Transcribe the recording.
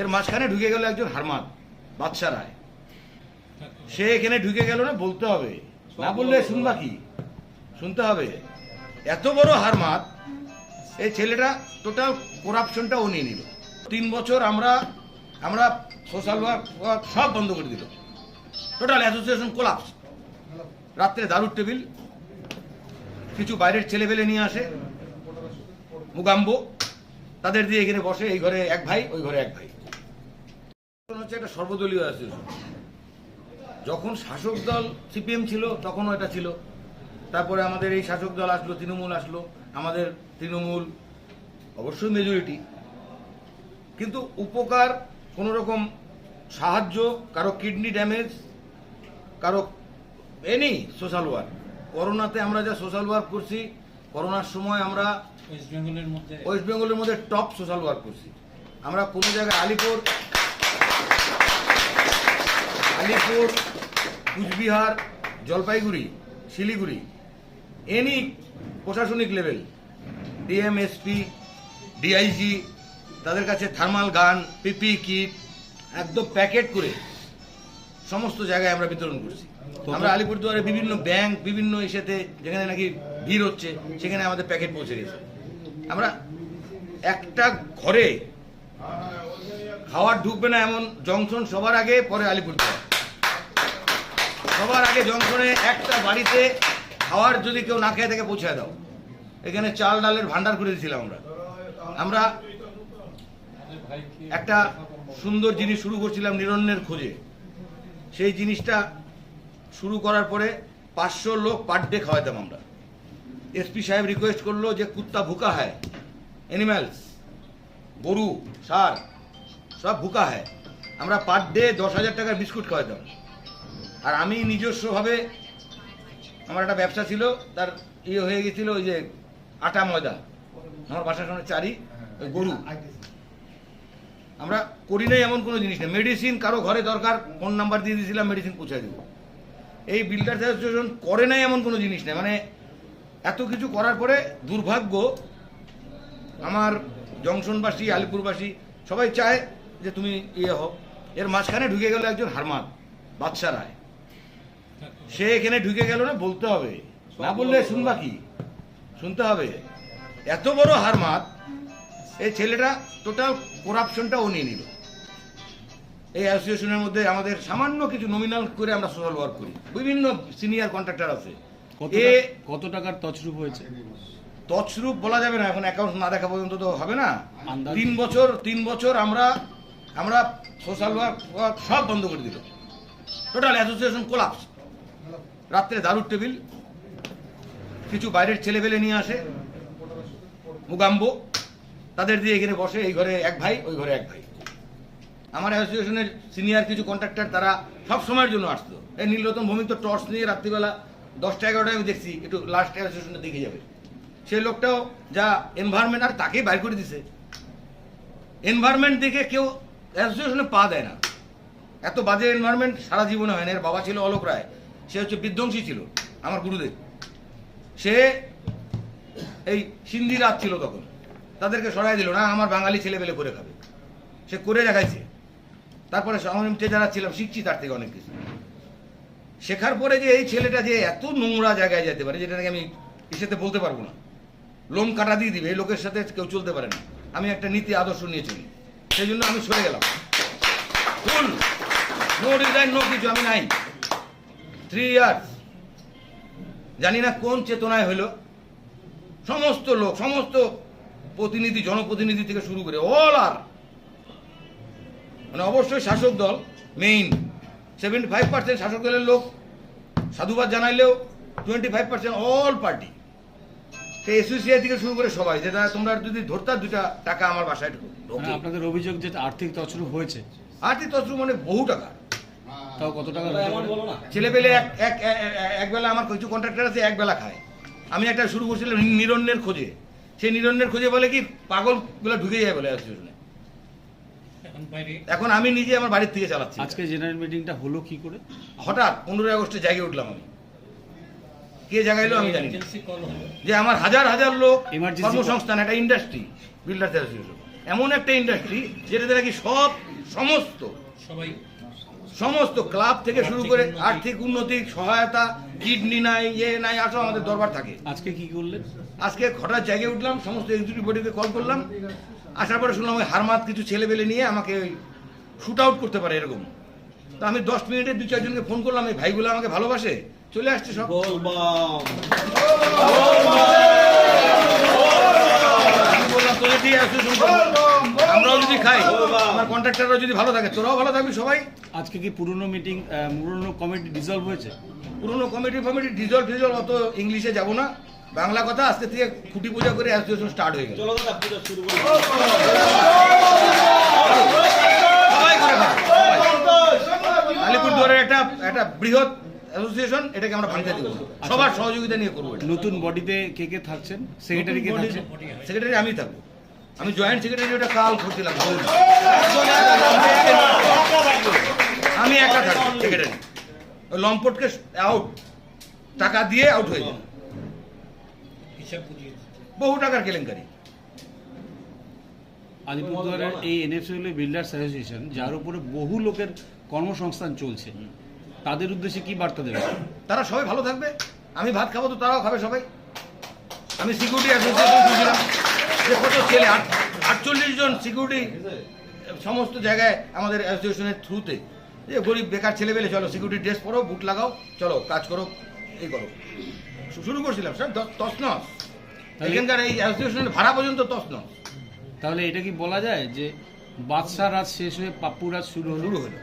এর মাঝখানে ঢুকে গেল একজন হারমাত বাদশা রায়। সে এখানে ঢুকে গেল না বলতে হবে। না বললে শুনবা কি? শুনতে হবে। এত বড় হারমাদ, এই ছেলেটা টোটাল করাপশনটা ও নিয়ে নিল। তিন বছর আমরা আমরা সোশ্যাল ওয়ার্ক সব বন্ধ করে দিল। টোটাল অ্যাসোসিয়েশন কোলাপস রাত্রে দারুর টেবিল, কিছু বাইরের ছেলেবেলে নিয়ে আসে, মুগাম্বো। তাদের দিয়ে এখানে বসে, এই ঘরে এক ভাই, ওই ঘরে এক ভাই। হচ্ছে একটা সর্বদলীয় অ্যাসোসিয়েশন যখন শাসক দল সিপিএম ছিল তখনও এটা ছিল। তারপরে আমাদের এই শাসক দল আসলো তৃণমূল আসলো আমাদের তৃণমূল অবশ্যই মেজরিটি কিন্তু উপকার কোনো রকম সাহায্য কারও কিডনি ড্যামেজ কারও এনি সোশ্যাল ওয়ার্ক করোনাতে আমরা যা সোশ্যাল ওয়ার্ক করছি করোনার সময় আমরা ওয়েস্ট বেঙ্গলের মধ্যে ওয়েস্ট বেঙ্গলের মধ্যে টপ সোশ্যাল ওয়ার্ক করছি। আমরা কোনো জায়গায় আলিপুর আলিপুর কুচবিহার জলপাইগুড়ি শিলিগুড়ি এনি প্রশাসনিক লেভেল ডিএমএসপি ডিআইজি তাদের কাছে থার্মাল গান পিপি কিট একদম প্যাকেট করে সমস্ত জায়গায় আমরা বিতরণ করছি। আমরা আলিপুরদুয়ারে বিভিন্ন ব্যাংক বিভিন্ন ইসেতে যেখানে নাকি ভিড় হচ্ছে সেখানে আমাদের প্যাকেট পৌঁছে গেছে। আমরা একটা ঘরে খাবার ঢুকবে না এমন জংশন সবার আগে পরে আলিপুরদুয়ার। সবার আগে জংশনে একটা বাড়িতে খাওয়ার যদি কেউ না খেয়ে থেকে পৌঁছায় দাও। এখানে চাল ডালের ভান্ডার করে দিয়েছিলাম আমরা। আমরা একটা সুন্দর জিনিস শুরু করছিলাম নিরণ্যের খোঁজে। সেই জিনিসটা শুরু করার পরে পাঁচশো লোক পার ডে খাওয়াতাম আমরা। এসপি সাহেব রিকোয়েস্ট করল যে কুত্তা ভুকা হয় অ্যানিম্যালস গরু, সার, সব ভুকা হয় আমরা পার ডে দশ হাজার টাকার বিস্কুট খাওয়াতাম আর আমি নিজস্বভাবে আমার একটা ব্যবসা ছিল, তার ইয়ে হয়ে গেছিল ওই যে আটা ময়দা। আমার বাসার সামনে চারি, গরু। আমরা করি নাই এমন কোনো জিনিস নেই। মেডিসিন কারও ঘরে দরকার ফোন নাম্বার দিয়ে দিয়েছিলাম মেডিসিন পৌঁছে দেবো এই বিল্ডার্স অ্যাসোসিয়েশন করে নাই এমন কোনো জিনিস নেই। মানে এত কিছু করার পরে দুর্ভাগ্য, আমার জংশনবাসী, আলিপুরবাসী সবাই চায় যে তুমি ইয়ে হও। এর মাঝখানে ঢুকে গেল একজন হারমাত বাদশা রায়। সে এখানে ঢুকে গেল না বলতে হবে। না বললে শুনবা কি? শুনতে হবে। এত বড় হারমাত এই ছেলেটা টোটাল করাপশনটা ও নিয়ে নিল। এই অ্যাসোসিয়েশনের মধ্যে আমাদের সামান্য কিছু নমিনাল করে আমরা সোশ্যাল ওয়ার্ক করি। বিভিন্ন সিনিয়র কন্ট্রাক্টর আছে। কত এ কত টাকার তছরূপ হয়েছে? তছরূপ বলা যাবে না এখন অ্যাকাউন্ট না দেখা পর্যন্ত তো হবে না। তিন বছর তিন বছর আমরা আমরা সোশ্যাল ওয়ার্ক ওয়ার্ক সব বন্ধ করে দিল। টোটাল অ্যাসোসিয়েশন কোলাপস রাত্রে দারুর টেবিল, কিছু বাইরের ছেলেবেলে নিয়ে আসে, মুগাম্বো, তাদের দিয়ে এখানে বসে, এই ঘরে এক ভাই, ওই ঘরে এক ভাই। আমার অ্যাসোসিয়েশনের সিনিয়র কিছু কন্ট্রাক্টর, তারা সব সময়ের জন্য আসতো। এই নীলরতন ভূমি তো টর্চ নিয়ে রাত্রিবেলা দশটা এগারোটায় আমি দেখছি, একটু লাস্ট অ্যাসোসিয়েশনে দেখে যাবে। সেই লোকটাও যা এনভায়রনমেন্ট আর তাকেই বাইর করে দিছে। এনভায়রনমেন্ট দেখে কেউ অ্যাসোসিয়েশনে পা দেয় না। এত বাজে এনভায়রনমেন্ট সারা জীবনে হয় না। এর বাবা ছিল অলোক রায়। সে হচ্ছে বিধ্বংসী ছিল, আমার গুরুদেব। সে এই সিন্ধি রাত ছিল তখন। তাদেরকে সরাই দিল, না, আমার বাঙালি ছেলে পেলে করে খাবে। সে করে দেখাইছে। তারপরে সমাজে যারা ছিলাম, শিখছি তার থেকে অনেক কিছু। শেখার পরে যে এই ছেলেটা যে এত নোংরা জায়গায় যেতে পারে যেটা নাকি আমি ইসেতে বলতে পারব না। লোম কাটা দিয়ে দিবে, এই লোকের সাথে কেউ চলতে পারে না। আমি একটা নীতি আদর্শ নিয়ে চলি। সেই জন্য আমি সরে গেলাম। নো ডিজাইন নো কিছু, আমি নাই। থ্রি ইয়ার্স জানি না কোন চেতনায় হলো। সমস্ত লোক সমস্ত প্রতিনিধি জনপ্রতিনিধি থেকে শুরু করে অল আর মানে অবশ্যই শাসক দল মেইন সেভেন্টি ফাইভ পার্সেন্ট শাসক দলের লোক সাধুবাদ জানাইলেও twenty five percent all party সেই এসোসিয়েট থেকে শুরু করে সবাই যেটা তোমরা যদি ধরতার দুটা টাকা আমার বাসায় ঢোকে। আপনাদের অভিযোগ যে আর্থিক তছরূপ হয়েছে। আর্থিক তছরু মানে বহু টাকা। তাও কত টাকা ছেলে পেলে এক এক একবেলা আমার কিছু কন্ট্রাক্টর আছে একবেলা খায়। আমি একটা শুরু করছিলাম নিরণ্যের খোঁজে। সেই নিরণ্যের খোঁজে বলে কি পাগলগুলো ঢুকে যায় বলে এখন আমি নিজে আমার বাড়ির থেকে চালাচ্ছি। আজকে জেনারেল মিটিংটা হলো কি করে? হঠাৎ পনেরোই আগস্টে জায়গায় উঠলাম আমি। কে জায়গাইলো আমি জানি যে আমার হাজার হাজার লোক কর্মসংস্থান একটা ইন্ডাস্ট্রি অ্যাসোসিয়েশন এমন একটা ইন্ডাস্ট্রি যেটাতে নাকি সব সমস্ত সবাই সমস্ত ক্লাব থেকে শুরু করে আর্থিক উন্নতি সহায়তা কিডনি নাই ইয়ে নাই আসো আমাদের দরবার থাকে। আজকে কি করলেন? আজকে হঠাৎ জায়গায় উঠলাম সমস্ত এক্সিকিউটিভ বডিকে কল করলাম। আসার পরে শুনলাম ওই হারমাত কিছু ছেলেবেলে নিয়ে আমাকে শুট আউট করতে পারে এরকম। তো আমি দশ মিনিটে দু চারজনকে ফোন করলাম এই ভাইগুলো আমাকে ভালোবাসে চলে আসছে সব। বললাম তোদের দিয়ে অ্যাসোসিয়েশন যদি খাই। আমার কন্ট্রাক্টররা যদি ভালো থাকে তোরাও ভালো থাকবি সবাই। আজকে কি পুরনো মিটিং পুরনো কমিটি ডিসলভ হয়েছে? পুরোনো কমিটি ফমিটি ডিজলভ ডিজলভ অত ইংলিশে যাব না। বাংলা কথা আজকে থেকে খুঁটি পূজা করে অ্যাসোসিয়েশন স্টার্ট হয়ে গেল। আলিপুরদুয়ারের একটা একটা বৃহৎ অ্যাসোসিয়েশন এটাকে আমরা ভাঙতে দেবো না। সবার সহযোগিতা নিয়ে করব নতুন বডিতে কে কে থাকছেন? সেক্রেটারি কে থাকছেন? সেক্রেটারি আমি থাকব। আমি জয়েন্ট সেক্রেটারি ওটা কাল করছিলাম আমি একা থাকব সেক্রেটারি ওই লম্পটকে আউট টাকা দিয়ে আউট হয়ে যায়। বহু টাকার কেলেঙ্কারি। আলিপুরদুয়ারের এই এনএফসি বিল্ডার্স অ্যাসোসিয়েশন যার উপরে বহু লোকের কর্মসংস্থান চলছে তাদের উদ্দেশ্যে কি বার্তা দেবেন? তারা সবাই ভালো থাকবে। আমি ভাত খাব তো তারাও খাবে সবাই। আমি সিকিউরিটি অ্যাসোসিয়েশন যে কত ছেলে আটচল্লিশ জন সিকিউরিটি সমস্ত জায়গায় আমাদের অ্যাসোসিয়েশনের থ্রুতে যে গরিব বেকার ছেলে পেলে চলো সিকিউরিটি ড্রেস পরো বুট লাগাও চলো কাজ করো এই করো। শুরু করছিলাম স্যার তসনস এখানকার এই অ্যাসোসিয়েশনের ভাড়া পর্যন্ত তসনস তাহলে এটা কি বলা যায় যে বাদশাহ রাজ শেষ হয়ে পাপ্পু রাজ শুরু হলো? শুরু হলো?